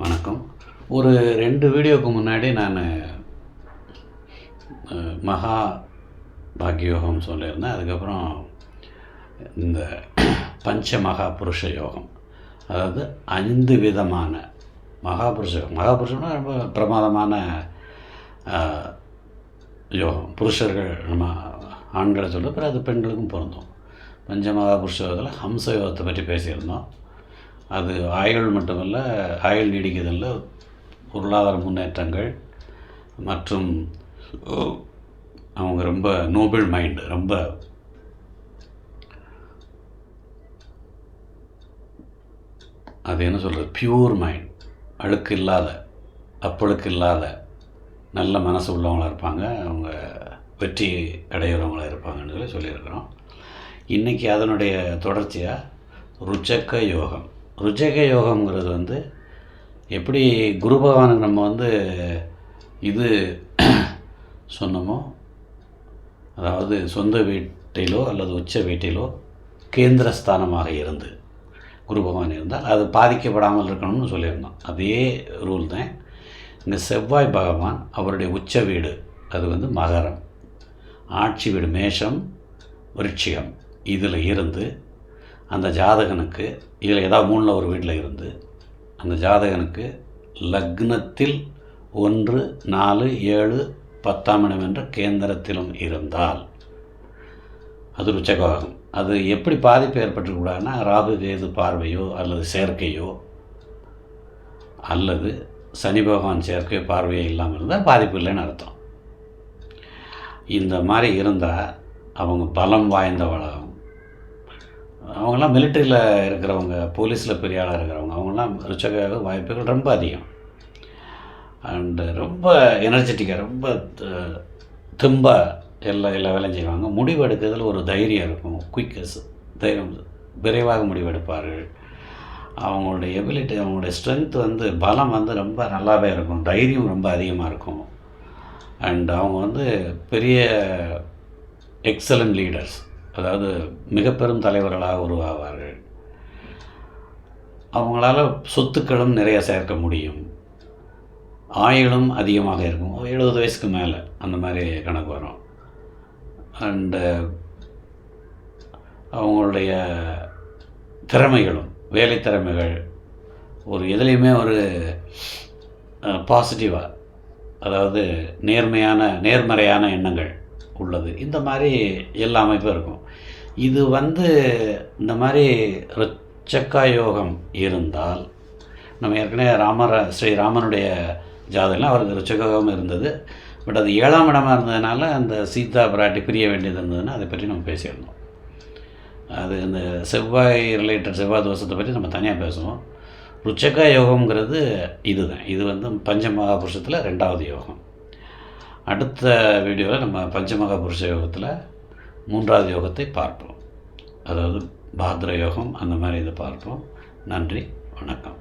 வணக்கம். ஒரு ரெண்டு வீடியோவுக்கு முன்னாடி நான் மகா பாக்யோகம் சொல்லியிருந்தேன். அதுக்கப்புறம் இந்த பஞ்ச மகா புருஷ யோகம். அதாவது ஐந்து விதமான மகாபுருஷ யோகம். மகாபுருஷம்னா ரொம்ப பிரமாதமான யோகம். புருஷர்கள் நம்ம ஆண்களை சொல்ல பிறகு அது பெண்களுக்கும் பொருந்தும். பஞ்ச புருஷ யோகத்தில் ஹம்ச யோகத்தை பற்றி பேசியிருந்தோம். அது ஆயுள் மட்டுமல்ல ஆயுள் நீடிக்கிறதில் பொருளாதார முன்னேற்றங்கள் மற்றும் அவங்க ரொம்ப நோபல் மைண்டு ரொம்ப அது என்ன சொல்கிறது பியூர் மைண்ட் அழுக்கு இல்லாத அப்பழுக்கு இல்லாத நல்ல மனசு உள்ளவங்களாக இருப்பாங்க. அவங்க வெற்றி அடைகிறவங்களாக இருப்பாங்கன்னு சொல்லி சொல்லியிருக்கிறோம். இன்றைக்கி அதனுடைய தொடர்ச்சியாக ருச்சக்க யோகம். ருஜக யோகம்ங்கிறது வந்து எப்படி குரு பகவானுக்கு நம்ம வந்து இது சொன்னோமோ அதாவது சொந்த வீட்டிலோ அல்லது உச்ச வீட்டிலோ கேந்திரஸ்தானமாக இருந்து குரு பகவான் இருந்தால் அது பாதிக்கப்படாமல் இருக்கணும்னு சொல்லியிருந்தோம். அதே ரூல் தான் இங்கே செவ்வாய் பகவான் அவருடைய உச்ச வீடு அது வந்து மகரம். ஆட்சி வீடு மேஷம் விருட்சிகம் இதில் இருந்து அந்த ஜாதகனுக்கு இதில் ஏதாவது மூணில் ஒரு வீட்டில் இருந்து அந்த ஜாதகனுக்கு லக்னத்தில் ஒன்று நாலு ஏழு பத்தாம் இடம் என்ற கேந்திரத்திலும் இருந்தால் அது ருச்சகமாகும் அது எப்படி பாதிப்பு ஏற்பட்டுக்கூடாதுன்னா ராகு கேது பார்வையோ அல்லது சேர்க்கையோ அல்லது சனி பகவான் சேர்க்கையோ பார்வையோ இல்லாமல் இருந்தால் பாதிப்பு இல்லைன்னு அர்த்தம். இந்த மாதிரி இருந்தால் அவங்க பலம் வாய்ந்தவளாகும் அவங்களாம் மிலிட்டரியில் இருக்கிறவங்க போலீஸில் பெரிய ஆளாக இருக்கிறவங்க அவங்களாம் ருச்சக வாய்ப்புகள் ரொம்ப அதிகம். அண்டு ரொம்ப எனர்ஜெட்டிக்காக ரொம்ப த- எல்லா எல்லா வேலையும் செய்வாங்க. முடிவு எடுக்கிறதுல ஒரு தைரியம் இருக்கும். குயிக்கஸ் தைரியம். விரைவாக முடிவெடுப்பார்கள் அவங்களுடைய எபிலிட்டி அவங்களுடைய ஸ்ட்ரென்த் வந்து பலம் வந்து ரொம்ப நல்லாவே இருக்கும். தைரியம் ரொம்ப அதிகமாக இருக்கும். அண்ட் அவங்க வந்து பெரிய எக்ஸலண்ட் லீடர்ஸ் அதாவது மிக பெரும் தலைவர்களாக உருவாவார்கள். அவங்களால சொத்துக்களும் நிறைய சேர்க்க முடியும். ஆயுளும் அதிகமாக இருக்கும். எழுபது வயசுக்கு மேலே அந்த மாதிரி கணக்கு வரும். அண்டு uh, அவங்களுடைய திறமைகளும் வேலை திறமைகள் ஒரு எதுலேயுமே ஒரு uh, பாசிட்டிவாக அதாவது நேர்மையான நேர்மறையான எண்ணங்கள் உள்ளது. இந்த மாதிரி எல்லா அமைப்பும் இருக்கும். இது வந்து இந்த மாதிரி ரிச்சக்கா யோகம் இருந்தால் நம்ம ஏற்கனவே ராமர ஸ்ரீ ராமனுடைய ஜாதகம் அவருக்கு ருச்சகம் இருந்தது. பட் அது ஏழாம் இடமா இருந்ததுனால அந்த சீதா பிராட்டி பிரிய வேண்டியது இருந்ததுன்னா அதை பற்றி நம்ம பேசியிருந்தோம். அது இந்த செவ்வாய் ரிலேட்டட் செவ்வாய் தோஷத்தை பற்றி நம்ம தனியாக பேசுவோம். ருச்சகா யோகம்ங்கிறது இதுதான். இது வந்து பஞ்ச மகாபுருஷத்தில் ரெண்டாவது யோகம். அடுத்த வீடியோவில் நம்ம பஞ்சமகாபுருஷ யோகத்தில் மூன்றாவது யோகத்தை பார்ப்போம். அதாவது பாத்ர யோகம் அந்த மாதிரி இதை பார்ப்போம். நன்றி வணக்கம்.